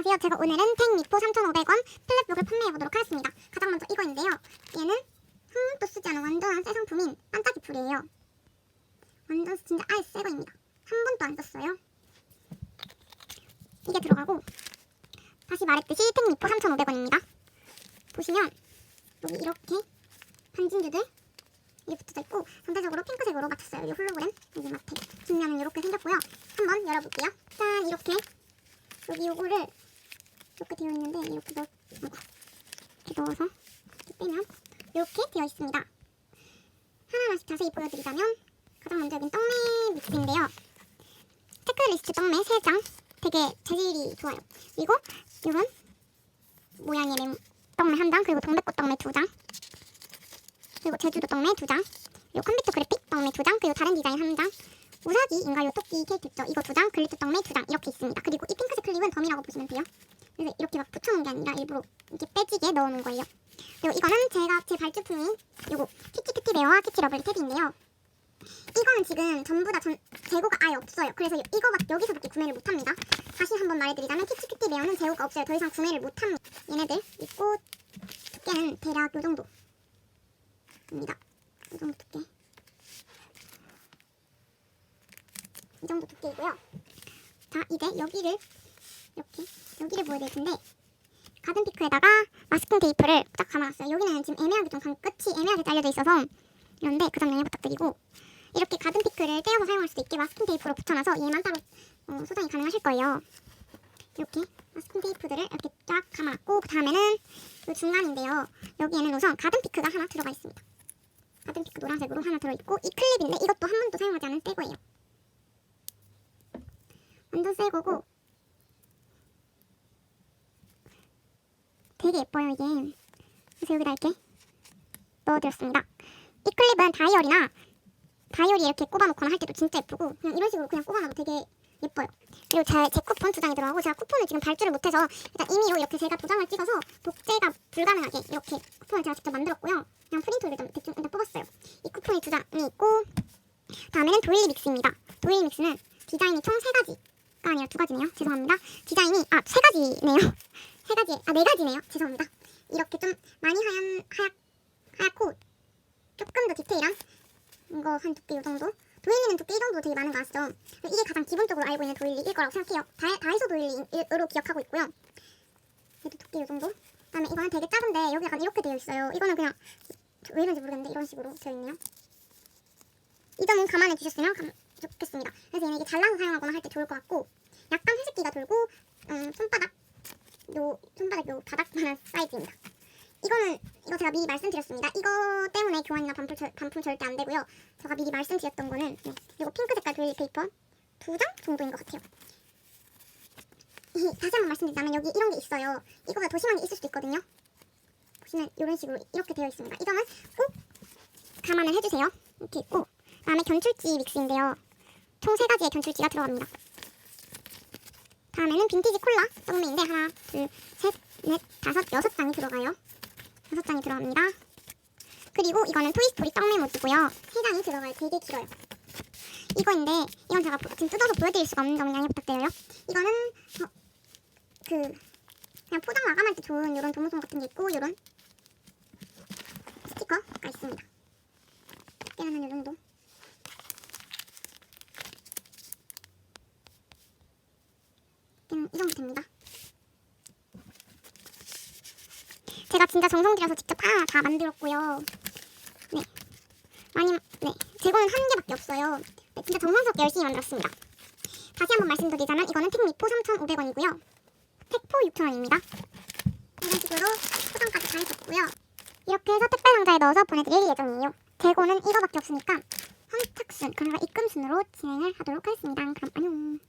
안녕하세요. 제가 오늘은 탱 미포 3,500원 플랫북을 판매해보도록 하겠습니다. 가장 먼저 이거인데요. 얘는 한 번도 쓰지 않은 완전한 새 상품인 반짝이 풀이에요. 완전 진짜 아예 새 거입니다. 한 번도 안 썼어요. 이게 들어가고 다시 말했듯이 탱 미포 3,500원입니다. 보시면 여기 이렇게 반진주들 이렇게 붙어져 있고 전체적으로 핑크색으로 맞췄어요. 이 홀로그램 여기 마트 뒷면은 이렇게 생겼고요. 한번 열어볼게요. 짠 이렇게 여기 요거를 이렇게 되어 있는데 이렇게 넣 이렇게 넣어서 이렇게 빼면 이렇게 되어 있습니다. 하나하나씩 자세히 보여드리자면 가장 먼저 여긴 떡메 믹스인데요. 체크리스트 떡메 3장 되게 재질이 좋아요. 그리고 이런 모양의 메 떡메 한 장, 그리고 동백꽃 떡메 두 장, 그리고 제주도 떡메 두 장, 그리고 컴퓨터 그래픽 떡메 두 장, 그리고 다른 디자인 한 장, 우사기 인가 요 토끼 케이크? 이거 두 장, 글리터 떡메 두 장 이렇게 있습니다. 그리고 이 핑크색 클립은 덤이라고 보시면 돼요. 그래서 이렇게 막 붙여놓은 게 아니라 일부러 이렇게 빼지게 넣어놓은 거예요. 그리고 이거는 제가 제 발주품인 요거 키티키티 베어와 키티 러블리 탭인데요. 이거는 지금 전부 다 전, 재고가 아예 없어요. 그래서 이거밖에 여기서밖에 구매를 못합니다. 다시 한번 말해드리자면 키티키티 베어는 재고가 없어요. 더 이상 구매를 못합니다. 얘네들 있고 두께는 대략 요 정도입니다. 이 정도 두께. 이 정도 두께이고요. 자 이제 여기를 이렇게 여기를 보여드릴 텐데 가든 피크에다가 마스킹 테이프를 딱 감아놨어요. 여기는 지금 애매하게 좀 감- 끝이 애매하게 잘려져 있어서 이런데 그점 양해 부탁드리고 이렇게 가든 피크를 떼어서 사용할 수 있게 마스킹 테이프로 붙여놔서 얘만 따로 어, 소장이 가능하실 거예요. 이렇게 마스킹 테이프들을 이렇게 쫙 감아놨고 그 다음에는 이 중간인데요. 여기에는 우선 가든 피크가 하나 들어가 있습니다. 가든 피크 노란색으로 하나 들어있고 이 클립인데 이것도 한 번도 사용하지 않은 새 거예요. 완전 새 거고 되게 예뻐요 이게. 그래서 여기다 이렇게 넣어드렸습니다. 이 클립은 다이어리나 다이어리 이렇게 꼽아놓거나 할 때도 진짜 예쁘고 그냥 이런 식으로 그냥 꼽아놔도 되게 예뻐요. 그리고 제, 제 쿠폰 두 장이 들어가고 제가 쿠폰을 지금 발주를 못해서 일단 임의로 이렇게 제가 도장을 찍어서 복제가 불가능하게 이렇게 쿠폰을 제가 직접 만들었고요. 그냥 프린터를 일단 대충 일단 뽑았어요. 이 쿠폰이 두 장이 있고 다음에는 도일리 믹스입니다. 도일리 믹스는 디자인이 총 세 가지가 아니라 두 가지네요. 죄송합니다. 디자인이 아 세 가지네요 세 가지, 아 네 가지네요. 죄송합니다. 이렇게 좀 많이 하얀 하얗 하얗고 조금 더 디테일한 이거 한 두께 이 정도. 도일리는 두께 이 정도 되게 많은 거 아시죠? 이게 가장 기본적으로 알고 있는 도일리일 거라고 생각해요. 다, 다이소 도일리로 기억하고 있고요. 얘도 두께 이 정도. 그다음에 이거는 되게 작은데 여기 약간 이렇게 되어 있어요. 이거는 그냥 왜 이런지 모르겠는데 이런 식으로 되어 있네요. 이 점은 감안해 주셨으면 감, 좋겠습니다. 그래서 얘는 이게 잘라서 사용하거나 할 때 좋을 것 같고 약간 회색기가 돌고 음, 손바닥 요 손바닥 요 바닥만한 사이즈입니다. 이거는 이거 제가 미리 말씀드렸습니다. 이거 때문에 교환이나 반품, 절, 반품 절대 안 되고요. 제가 미리 말씀드렸던 거는 네, 그리고 핑크 색깔 도일리 페이퍼 두 장 정도인 것 같아요. 이, 다시 한번 말씀드리자면 여기 이런 게 있어요. 이거보다 더 심한 게 있을 수도 있거든요. 보시면 이런 식으로 이렇게 되어 있습니다. 이거는 꼭 감안을 해주세요. 이렇게 있고 다음에 견출지 믹스인데요. 총 세 가지의 견출지가 들어갑니다. 다음에는 빈티지 콜라 떡메인데 하나, 둘, 셋, 넷, 다섯, 여섯 장이 들어가요. 여섯 장이 들어갑니다. 그리고 이거는 토이스토리 떡메 모드고요. 세 장이 들어가요. 되게 길어요. 이거인데 이건 제가 보- 지금 뜯어서 보여드릴 수가 없는 점 양해 부탁드려요. 이거는 어, 그 그냥 포장 마감할 때 좋은 이런 도무송 같은 게 있고 이런 스티커가 있습니다. 얘는 한이 정도. 이 정도 됩니다. 제가 진짜 정성 들여서 직접 하나 다 만들었고요. 네. 많이, 네. 재고는 한 개밖에 없어요. 네, 진짜 정성스럽게 열심히 만들었습니다. 다시 한번 말씀드리자면 이거는 택미포 3,500원이고요. 택포 6,000원입니다. 이런 식으로 포장까지 다 해줬고요. 이렇게 해서 택배 상자에 넣어서 보내드릴 예정이에요. 재고는 이거밖에 없으니까 선착순, 그러니까 입금순으로 진행을 하도록 하겠습니다. 그럼 안녕.